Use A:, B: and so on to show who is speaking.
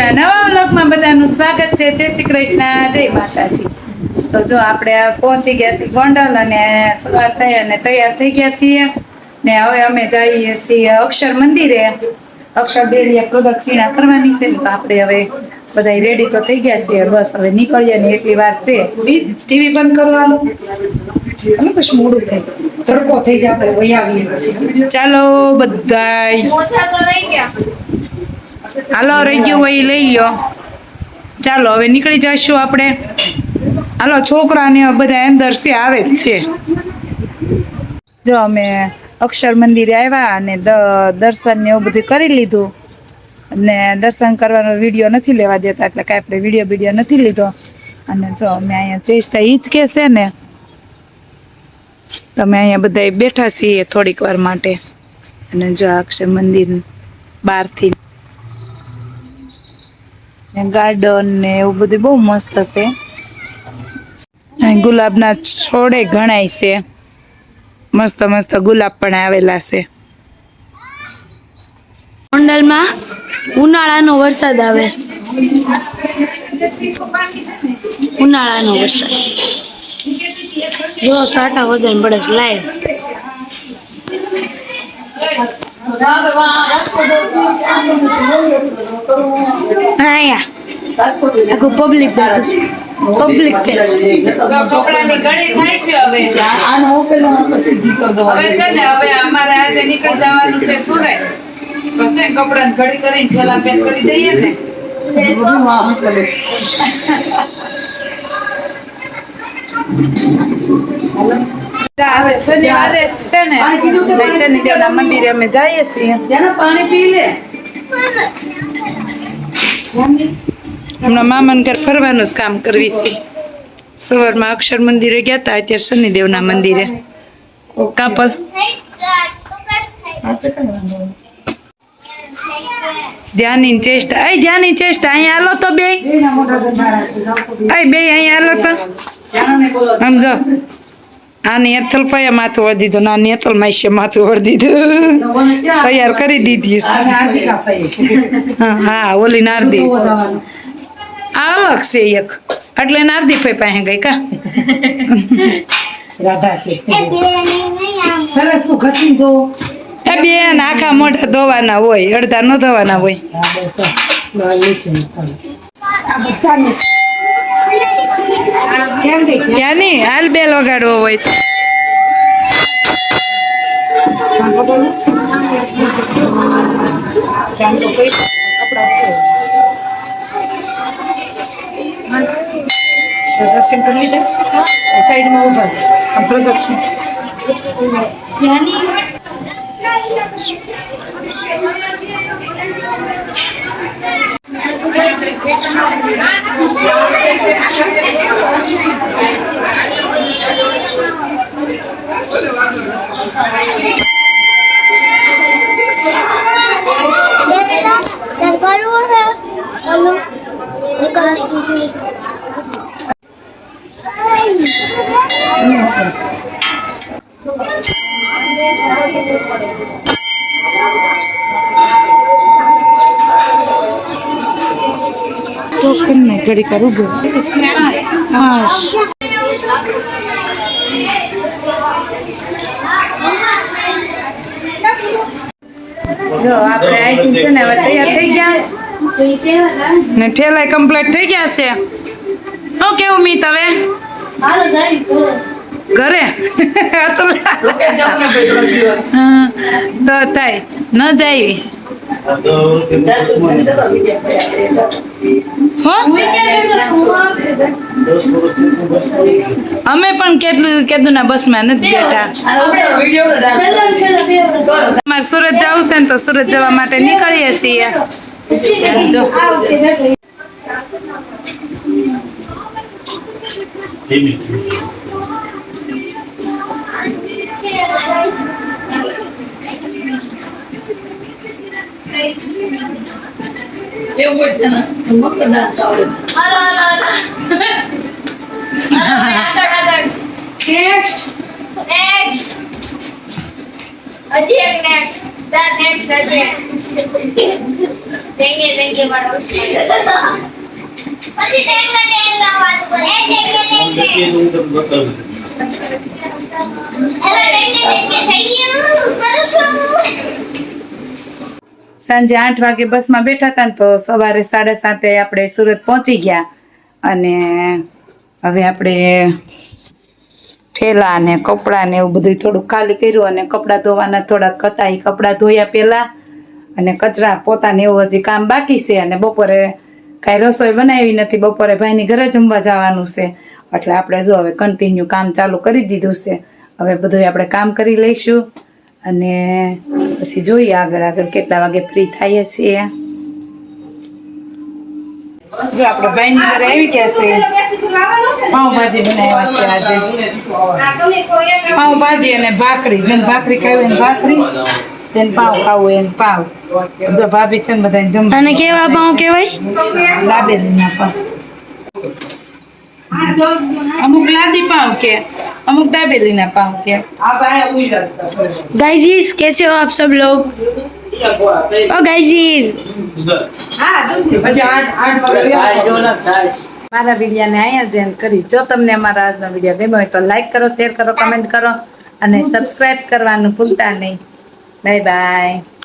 A: આજના નવા વ્લોગમાં બધાનું સ્વાગત છે. જય શ્રી કૃષ્ણ, જય માતાજી. તો જો આપણે પહોંચી ગયા છીએ ગોંડલ અને સવાર થઈ અને તૈયાર થઈ ગયા છીએ. ને હવે અમે જઈએ છીએ અક્ષર મંદિરે. અક્ષર ડેરીએ પ્રદક્ષિણા કરવાની છે તો આપણે હવે બધા રેડી તો થઈ ગયા છીએ. બસ હવે નીકળીએ ને એટલી વાર છે.
B: ટીવી બંધ કરવાનું. અને પછી મોડું થાય. તડકો થઈ જાય, આપણે વહી પછી.
A: ચાલો, બધાય.
C: મોજા તો રહી ગયા.
A: હાલો, રહી ગયું હોય લઈ લ્યો. ચાલો, હવે નીકળી જઈશું આપણે. હાલો, છોકરાને બધા અંદર છે, આવે જ છે. જો અમે અક્ષર મંદિરે આવ્યા અને દર્શન ને એવું બધું કરી લીધું. અને દર્શન કરવાનો વીડિયો નથી લેવા દેતા, એટલે કાંઈ આપણે વીડિયો વીડિયો નથી લીધો. અને જો અમે અહીંયા ચેષ્ટા એ જ છે ને, તમે અહીંયા બધા બેઠા છીએ થોડીક વાર માટે. અને જો અક્ષર મંદિર બહારથી ને ગાર્ડન ને એવું બધું બહુ મસ્ત હશે ગુલાબના છોડે ઘણાય છે. મસ્ત મસ્ત ગુલાબ પણ આવેલા છે.
C: ગોંડલમાં ઉનાળાનો વરસાદ આવે છે. ઉનાળાનો વરસાદ. જો સાટા વધારે પડે છે, લાઈવ. આખું પબ્લિક પબ્લિક પ્લેસ
A: કપડાની ઘડી થાય છે હવે.
B: આનો
A: હવે છે ને હવે અમારે આજે નીકળી જવાનું છે સુરત. છે કપડાની ઘડી કરીને ઠેલા પેક કરી દઈએ ને. છે શનિદેવના મંદિરે અમે જઈએ છીએ.
B: પાણી પી લે.
A: હમણાં મામાન ઘર ફરવાનું જ કામ કરવી છે. સવારમાં અક્ષર મંદિરે ગયા હતા અત્યારે શનિદેવના મંદિરે. કાપલ. ધ્યાની ચેષ્ટા. આય ધ્યાની ચેષ્ટા અહીંયા હાલો તો બે આય બે અહીંયા હાલો તો. સમજો આની એથલ પૈયા માથું વળી દીધું નાની એથલ માઈશે માથું વળી દીધું. તૈયાર કરી દીધી હા હા ઓલી નારદી. આ અલગ છે એક. એટલે નારદી ફઈ પાસે ગઈ કા?
B: રાધા છે. સરસનું ઘસી દો.
A: એ બેન આખા મોઢા ધોવાના હોય અડધા ન ધોવાના હોય.
B: આ. આ બધાને
A: ક્યાં નહીં હાલ બેલ વગાડવો હોય તો.
B: દર્શન કરી લીધા સાઈડમાં ઊભા પ્રદક્ષિણ
C: કરવું છે ઓલું એ કરવું
A: તો કરીને ઘડી કરું હા. જો આપણે આઈ છે ને હવે તૈયાર થઈ ગયા. ને ઠેલા કમ્પ્લીટ થઈ ગયા છે. શું કેવું મીત હવે? ઘરે? હા, તો થાય. ન જાય હો અમે પણ કેટલું કેટલું ના બસમાં નથી બેઠા. અમારે સુરત જવું છે ને તો સુરત જવા માટે નીકળીએ છીએ. જો.
B: એવું હોય છે ને તો મસ્ત ડાન્સ આવડે
C: હાલો આગળ આગળ એક નેક્સ્ટ દા નેક્સ્ટ હજી
D: બોલે કરું છું
A: સાંજે આઠ વાગે બસમાં બેઠા હતા ને તો સવારે સાડા સાતે આપણે સુરત પહોંચી ગયા. અને હવે આપણે ઠેલા ને કપડાં ને એવું બધું થોડું ખાલી કર્યું અને કપડાં ધોવાના થોડાક હતા. એ કપડાં ધોયા પહેલા અને કચરા પોતાને એવું હજી કામ બાકી છે અને બપોરે કાંઈ રસોઈ બનાવી નથી. બપોરે ભાઈની ઘરે જમવા જવાનું છે. એટલે આપણે જો હવે કન્ટિન્યુ કામ ચાલુ કરી દીધું છે. હવે બધું આપણે કામ કરી લઈશું. અને પછી જોઈએ આગળ આગળ કેટલા વાગે ફ્રી થઈએ છીએ. જો આપણે ભાઈની ઘરે આવી ગયા છે. પાઉંભાજી બનાવ્યા છે આજે. પાઉંભાજી અને ભાખરી. જેને ભાખરી ખાવી એને ભાખરી જેને પાઉં ખાવું એને પાઉ જો ભાભી છે ને બધા જમવા
C: અને કેવા પાઉં કહેવાય
A: લાબેલીના પાવ અમુક લાદી પાવ કે અમુક દાબેલીના પાવ કે
C: गाइजीज कैसे हो आप सब लोग ओ गाइजीज
A: મારા વિડીયોને અહીંયા જ એન્ડ કરી જો તમને અમારા આજનો વિડીયો ગમ્યો હોય તો લાઈક કરો શેર કરો કમેન્ટ કરો અને સબસ્ક્રાઇબ કરવાનું ભૂલતા નહીં બાય બાય